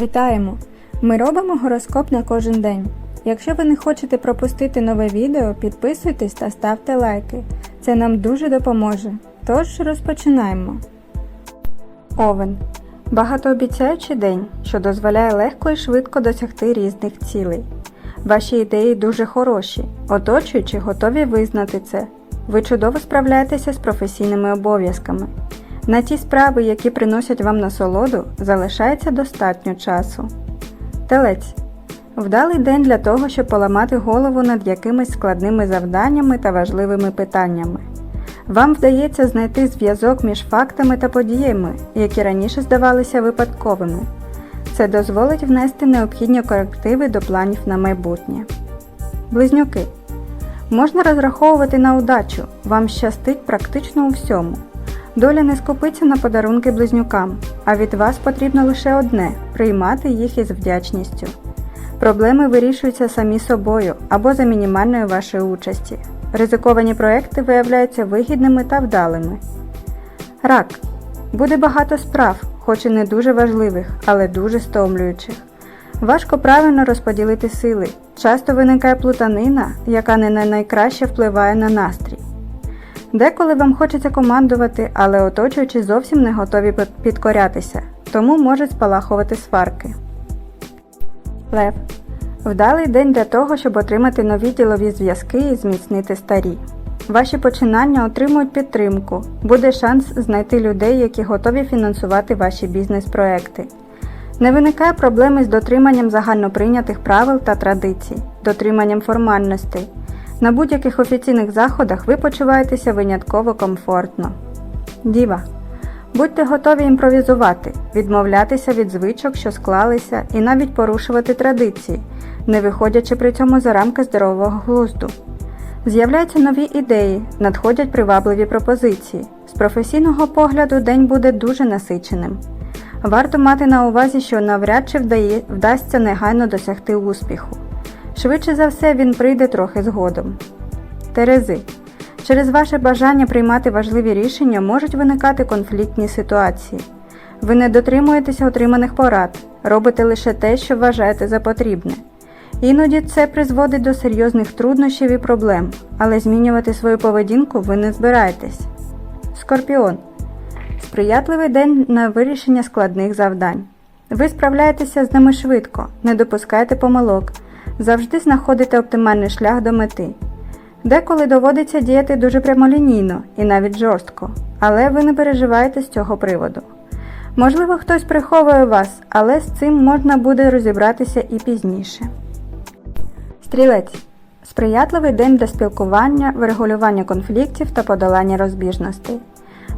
Вітаємо! Ми робимо гороскоп на кожен день. Якщо ви не хочете пропустити нове відео, підписуйтесь та ставте лайки. Це нам дуже допоможе. Тож розпочинаємо. Овен. Багатообіцяючий день, що дозволяє легко і швидко досягти різних цілей. Ваші ідеї дуже хороші, оточуючі готові визнати це. Ви чудово справляєтеся з професійними обов'язками. На ті справи, які приносять вам насолоду, залишається достатньо часу. Телець. Вдалий день для того, щоб поламати голову над якимись складними завданнями та важливими питаннями. Вам вдається знайти зв'язок між фактами та подіями, які раніше здавалися випадковими. Це дозволить внести необхідні корективи до планів на майбутнє. Близнюки. Можна розраховувати на удачу, вам щастить практично у всьому. Доля не скупиться на подарунки близнюкам, а від вас потрібно лише одне приймати їх із вдячністю. Проблеми вирішуються самі собою або за мінімальної вашої участі. Ризиковані проекти виявляються вигідними та вдалими. Рак. Буде багато справ, хоч і не дуже важливих, але дуже стомлюючих. Важко правильно розподілити сили. Часто виникає плутанина, яка не на найкраще впливає на настрій. Деколи вам хочеться командувати, але оточуючі зовсім не готові підкорятися, тому можуть спалахувати сварки. Лев. Вдалий день для того, щоб отримати нові ділові зв'язки і зміцнити старі. Ваші починання отримують підтримку, буде шанс знайти людей, які готові фінансувати ваші бізнес-проекти. Не виникає проблеми з дотриманням загальноприйнятих правил та традицій, дотриманням формальностей. На будь-яких офіційних заходах ви почуваєтеся винятково комфортно. Діва. Будьте готові імпровізувати, відмовлятися від звичок, що склалися, і навіть порушувати традиції, не виходячи при цьому за рамки здорового глузду. З'являються нові ідеї, надходять привабливі пропозиції. З професійного погляду день буде дуже насиченим. Варто мати на увазі, що навряд чи вдає, вдасться негайно досягти успіху. Швидше за все, він прийде трохи згодом. Терези. Через ваше бажання приймати важливі рішення можуть виникати конфліктні ситуації. Ви не дотримуєтеся отриманих порад, робите лише те, що вважаєте за потрібне. Іноді це призводить до серйозних труднощів і проблем, але змінювати свою поведінку ви не збираєтесь. Скорпіон. Сприятливий день на вирішення складних завдань. Ви справляєтеся з ними швидко, не допускайте помилок, завжди знаходите оптимальний шлях до мети. Деколи доводиться діяти дуже прямолінійно і навіть жорстко, але ви не переживаєте з цього приводу. Можливо, хтось приховує вас, але з цим можна буде розібратися і пізніше. Стрілець. Сприятливий день для спілкування, врегулювання конфліктів та подолання розбіжностей.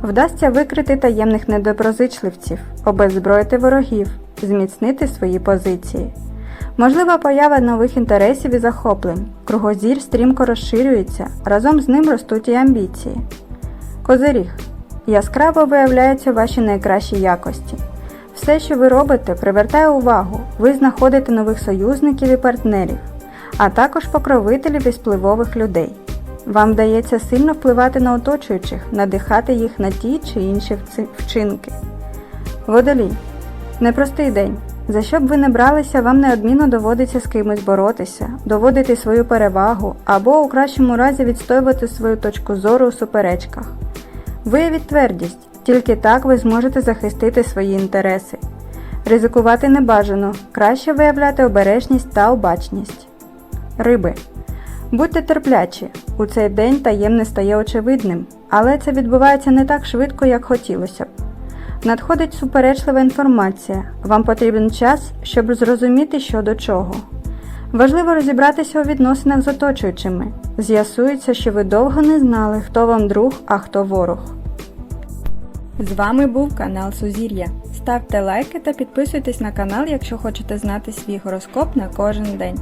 Вдасться викрити таємних недоброзичливців, обеззброїти ворогів, зміцнити свої позиції. Можлива поява нових інтересів і захоплень. Кругозір стрімко розширюється, разом з ним ростуть і амбіції. Козиріг. Яскраво виявляються ваші найкращі якості. Все, що ви робите, привертає увагу, ви знаходите нових союзників і партнерів, а також покровителів і спливових людей. Вам вдається сильно впливати на оточуючих, надихати їх на ті чи інші вчинки. Водолій. Непростий день. За що б ви не бралися, вам неодмінно доводиться з кимось боротися, доводити свою перевагу або у кращому разі відстоювати свою точку зору у суперечках. Виявіть твердість, тільки так ви зможете захистити свої інтереси. Ризикувати не бажано, краще виявляти обережність та обачність. Риби. Будьте терплячі, у цей день таємне стає очевидним, але це відбувається не так швидко, як хотілося б. Надходить суперечлива інформація, вам потрібен час, щоб зрозуміти, що до чого. Важливо розібратися у відносинах з оточуючими. З'ясується, що ви довго не знали, хто вам друг, а хто ворог. З вами був канал Сузір'я. Ставте лайки та підписуйтесь на канал, якщо хочете знати свій гороскоп на кожен день.